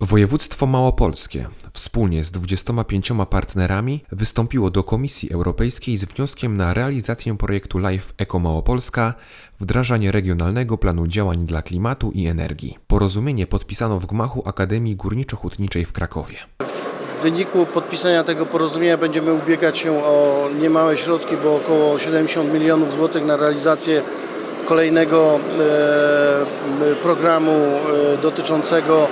Województwo Małopolskie wspólnie z 25 partnerami wystąpiło do Komisji Europejskiej z wnioskiem na realizację projektu LIFE Eco Małopolska wdrażanie regionalnego planu działań dla klimatu i energii. Porozumienie podpisano w gmachu Akademii Górniczo-Hutniczej w Krakowie. W wyniku podpisania tego porozumienia będziemy ubiegać się o niemałe środki, bo około 70 milionów złotych na realizację kolejnego e, programu e, dotyczącego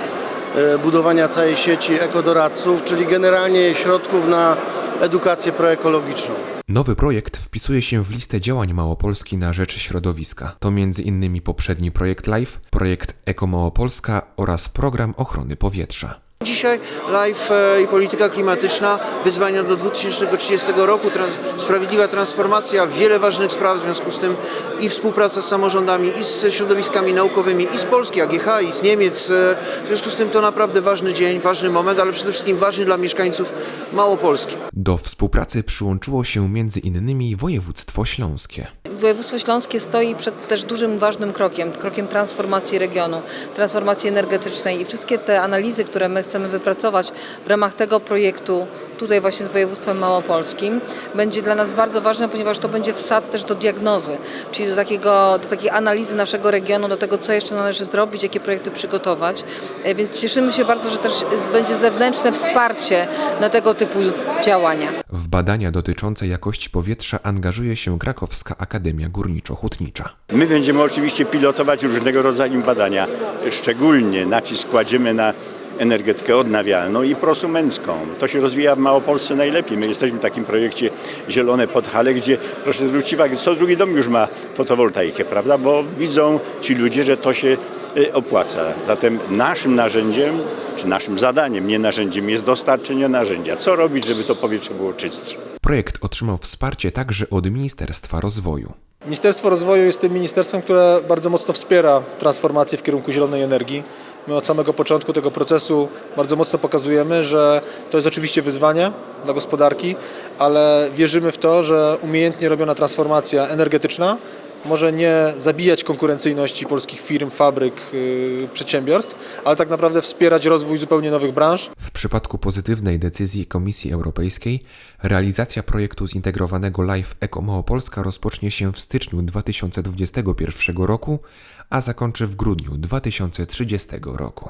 budowania całej sieci ekodoradców, czyli generalnie środków na edukację proekologiczną. Nowy projekt wpisuje się w listę działań Małopolski na rzecz środowiska. To m.in. poprzedni projekt LIFE, projekt Eko Małopolska oraz program ochrony powietrza. Dzisiaj LIFE e, i polityka klimatyczna, wyzwania do 2030 roku, trans sprawiedliwa transformacja, wiele ważnych spraw w związku z tym i współpraca z samorządami, i z środowiskami naukowymi, i z Polski, AGH, i z Niemiec. E, W związku z tym to naprawdę ważny dzień, ważny moment, ale przede wszystkim ważny dla mieszkańców Małopolski. Do współpracy przyłączyło się m.in. województwo śląskie. Województwo Śląskie stoi przed też dużym, ważnym krokiem, krokiem transformacji regionu, transformacji energetycznej. I wszystkie te analizy, które my chcemy wypracować w ramach tego projektu tutaj właśnie z województwem małopolskim, będzie dla nas bardzo ważne, ponieważ to będzie wsad też do diagnozy, czyli do, takiego, do takiej analizy naszego regionu, do tego, co jeszcze należy zrobić, jakie projekty przygotować. E, Więc cieszymy się bardzo, że też będzie zewnętrzne wsparcie na tego typu działania. W badania dotyczące jakości powietrza angażuje się Krakowska Akademia Górniczo-Hutnicza. My będziemy oczywiście pilotować różnego rodzaju badania. Szczególnie nacisk kładziemy na energetykę odnawialną i prosumencką. To się rozwija w Małopolsce najlepiej. My jesteśmy w takim projekcie Zielone Podhale, gdzie proszę zwrócić uwagę, co drugi dom już ma fotowoltaikę, prawda? Bo widzą ci ludzie, że to się y, opłaca. Zatem naszym narzędziem, czy naszym zadaniem, nie narzędziem, jest dostarczenie narzędzia. Co robić, żeby to powietrze było czystsze? Projekt otrzymał wsparcie także od Ministerstwa Rozwoju. Ministerstwo Rozwoju jest tym ministerstwem, które bardzo mocno wspiera transformację w kierunku zielonej energii. My od samego początku tego procesu bardzo mocno pokazujemy, że to jest oczywiście wyzwanie dla gospodarki, ale wierzymy w to, że umiejętnie robiona transformacja energetyczna może nie zabijać konkurencyjności polskich firm, fabryk, yy, przedsiębiorstw, ale tak naprawdę wspierać rozwój zupełnie nowych branż. W przypadku pozytywnej decyzji Komisji Europejskiej realizacja projektu zintegrowanego LIFE Eco Małopolska rozpocznie się w styczniu 2021 roku, a zakończy w grudniu 2030 roku.